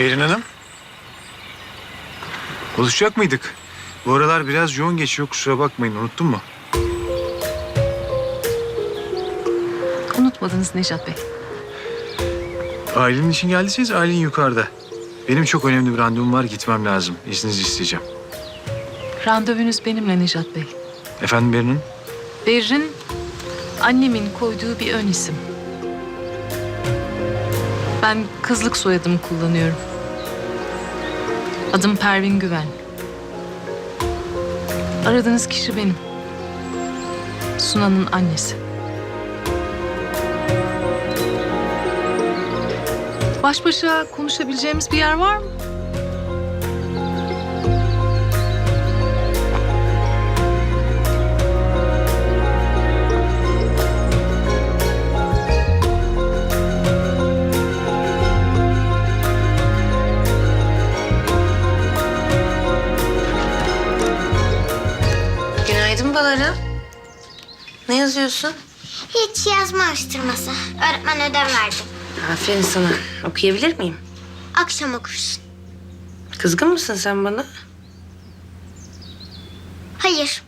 Berin Hanım. Konuşacak mıydık? Bu aralar biraz yoğun geçiyor kusura bakmayın unuttun mu? Unutmadınız Nejat Bey. Ailenin için geldiyseniz ailen yukarıda. Benim çok önemli bir randevum var gitmem lazım. İzninizi isteyeceğim. Randevunuz benimle Nejat Bey. Efendim Berin Hanım? Berrin annemin koyduğu bir ön isim. Ben kızlık soyadımı kullanıyorum. Adım Pervin Güven. Aradığınız kişi benim. Sunan'ın annesi. Baş başa konuşabileceğimiz bir yer var mı? Günaydın Balara. Ne yazıyorsun? Hiç yazma araştırması. Öğretmen ödev verdi. Aferin sana. Okuyabilir miyim? Akşam okursun. Kızgın mısın sen bana? Hayır.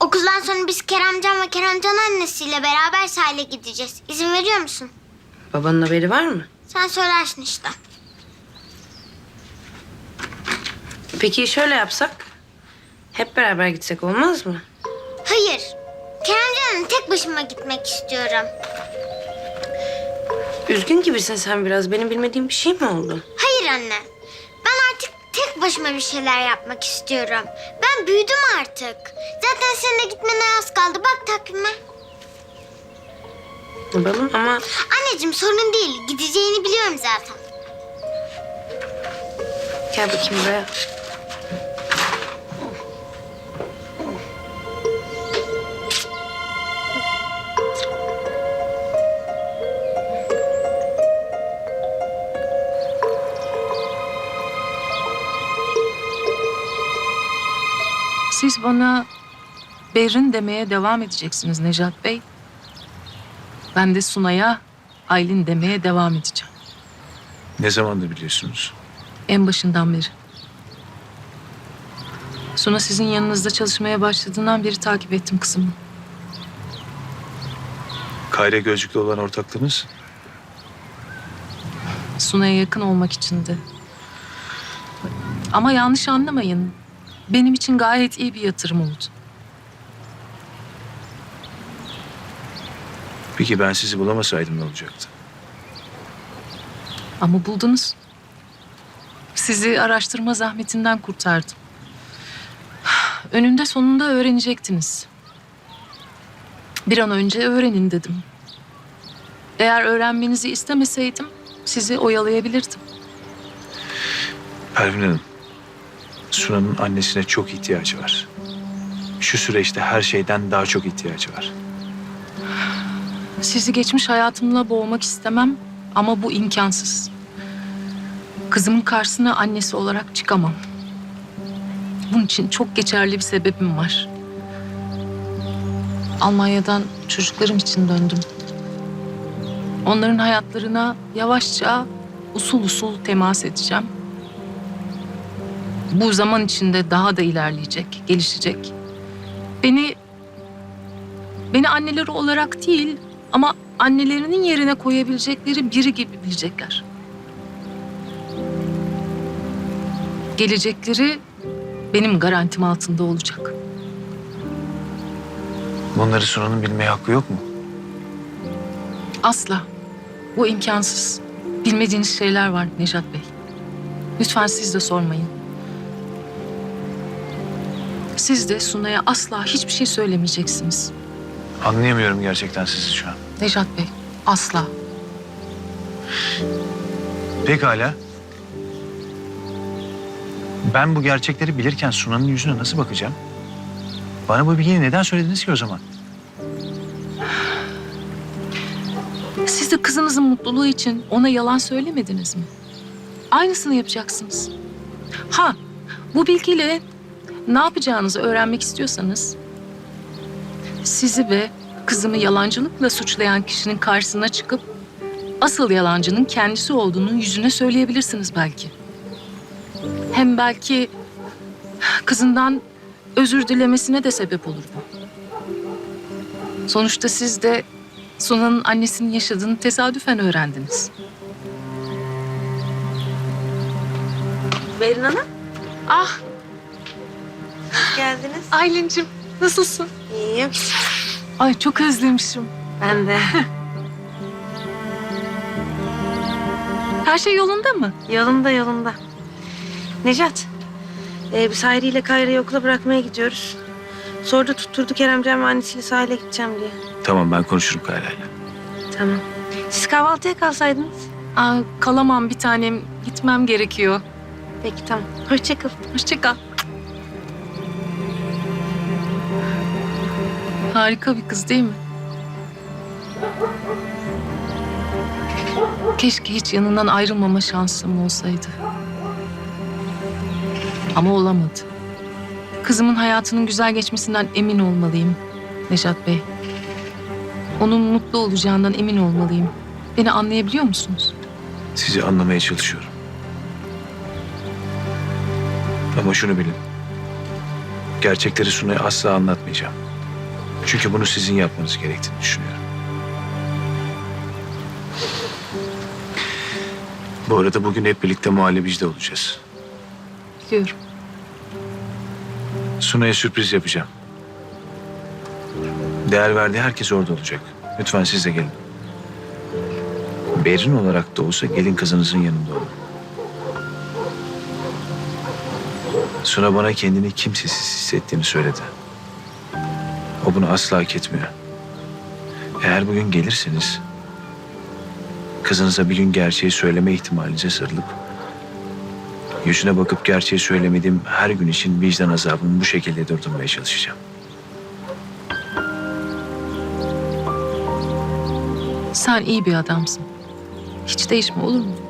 Okuldan sonra biz Keremcan ve Keremcan annesiyle beraber sahile gideceğiz. İzin veriyor musun? Babanın haberi var mı? Sen söylersin işte. Peki şöyle yapsak? Hep beraber gitsek olmaz mı? Hayır. Keremcan'ın tek başıma gitmek istiyorum. Üzgün gibisin sen biraz. Benim bilmediğim bir şey mi oldu? Hayır anne. Ben artık tek başıma bir şeyler yapmak istiyorum. Ben büyüdüm artık. Zaten senin de gitmene az kaldı. Bak takvime. Yapalım ama Anneciğim sorun değil. Gideceğini biliyorum zaten. gel bakayım buraya. Siz bana Berrin demeye devam edeceksiniz Nejat Bey. Ben de Sunay'a Aylin demeye devam edeceğim. Ne zamandır biliyorsunuz? En başından beri. Suna sizin yanınızda çalışmaya başladığından beri takip ettim kızımı. Kayra gözlüklü olan ortaklığınız Suna'ya yakın olmak içindi. Ama yanlış anlamayın. Benim için gayet iyi bir yatırım oldu. Peki ben sizi bulamasaydım ne olacaktı? Ama buldunuz. Sizi araştırma zahmetinden kurtardım. Önünde sonunda öğrenecektiniz. Bir an önce öğrenin dedim. Eğer öğrenmenizi istemeseydim sizi oyalayabilirdim. Pervin Hanım, Sunan'ın annesine çok ihtiyacı var. Şu süreçte her şeyden daha çok ihtiyacı var. Sizi geçmiş hayatımla boğmak istemem ama bu imkansız. Kızımın karşısına annesi olarak çıkamam. Bunun için çok geçerli bir sebebim var. Almanya'dan çocuklarım için döndüm. Onların hayatlarına yavaşça usul usul temas edeceğim. Bu zaman içinde daha da ilerleyecek, gelişecek. Beni Beni anneleri olarak değil ama annelerinin yerine koyabilecekleri biri gibi bilecekler. Gelecekleri benim garantim altında olacak. Bunları Sunan'ın bilmeye hakkı yok mu? Asla. Bu imkansız. Bilmediğiniz şeyler var Nejat Bey. Lütfen siz de sormayın. Siz de Sunay'a asla hiçbir şey söylemeyeceksiniz. Anlayamıyorum gerçekten sizi şu an. Nejat Bey, asla. Pekala. Ben bu gerçekleri bilirken Sunan'ın yüzüne nasıl bakacağım? Bana bu bilgiyi neden söylediniz ki o zaman? Siz de kızınızın mutluluğu için ona yalan söylemediniz mi? Aynısını yapacaksınız. Ha, bu bilgiyle ne yapacağınızı öğrenmek istiyorsanız... ...sizi ve kızımı yalancılıkla suçlayan kişinin karşısına çıkıp... ...asıl yalancının kendisi olduğunu yüzüne söyleyebilirsiniz belki. Hem belki kızından özür dilemesine de sebep olur bu. Sonuçta siz de Suna'nın annesinin yaşadığını tesadüfen öğrendiniz. Berin Hanım, Ah hoş geldiniz. Aylin'cim nasılsın? İyiyim. Ay çok özlemişim. Ben de. Her şey yolunda mı? Yolunda yolunda. Necat, e, biz Hayri ile Kayra'yı okula bırakmaya gidiyoruz. Sonra da tutturdu Keremcan ve annesiyle sahile gideceğim diye. Tamam ben konuşurum Kayra'yla. Tamam. Siz kahvaltıya kalsaydınız. Aa, kalamam bir tanem. Gitmem gerekiyor. Peki tamam. Hoşça kal. Hoşça kal. Harika bir kız değil mi? Keşke hiç yanından ayrılmama şansım olsaydı. Ama olamadı. Kızımın hayatının güzel geçmesinden emin olmalıyım Neşat Bey. Onun mutlu olacağından emin olmalıyım. Beni anlayabiliyor musunuz? Sizi anlamaya çalışıyorum. Ama şunu bilin. Gerçekleri Suna'ya asla anlatmayacağım. Çünkü bunu sizin yapmanız gerektiğini düşünüyorum. Bu arada bugün hep birlikte muhallebicide olacağız. Biliyorum. Suna'ya sürpriz yapacağım. Değer verdiği herkes orada olacak. Lütfen siz de gelin. Berin olarak da olsa gelin kızınızın yanında olun. Suna bana kendini kimsesiz hissettiğini söyledi. O bunu asla hak etmiyor. Eğer bugün gelirseniz... ...kızınıza bir gün gerçeği söyleme ihtimalinize sarılıp... ...yüzüne bakıp gerçeği söylemediğim her gün için vicdan azabını bu şekilde durdurmaya çalışacağım. Sen iyi bir adamsın. Hiç değişme olur mu?